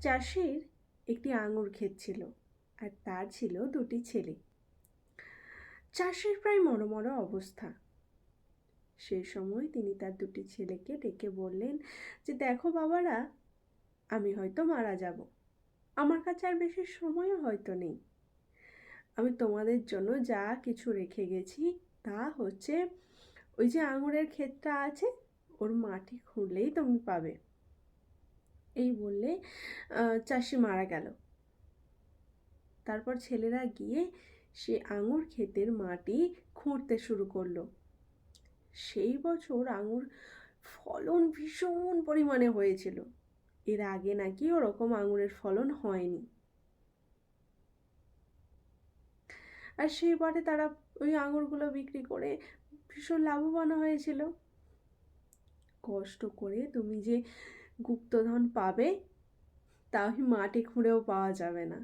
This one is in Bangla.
চাষির একটি আঙুর ক্ষেত ছিল আর তার ছিল দুটি ছেলে। চাষির প্রায় মরমর অবস্থা। সেই সময় তিনি তার দুটি ছেলেকে ডেকে বললেন যে, দেখো বাবারা, আমি হয়তো মারা যাব। আমার কাছে আর বেশি সময়ও হয়তো নেই। আমি তোমাদের জন্য যা কিছু রেখে গেছি, তা হচ্ছে ওই যে আঙুরের ক্ষেতটা আছে, ওর মাটি খুঁড়লেই তুমি পাবে। এই বললে চাষি মারা গেল। তারপর ছেলেরা গিয়ে সে আঙুর ক্ষেতের মাটি খুঁড়তে শুরু করল। সেই বছর আঙুর ফলন ভীষণ পরিমাণে হয়েছিল। এর আগে নাকি ওরকম আঙুরের ফলন হয়নি। আর সেই সেইবারে তারা ওই আঙুরগুলো বিক্রি করে ভীষণ লাভবান হয়েছিল। কষ্ট করে তুমি যে গুপ্তধন পাবে তা মাটি খুঁড়েও পাওয়া যাবে না।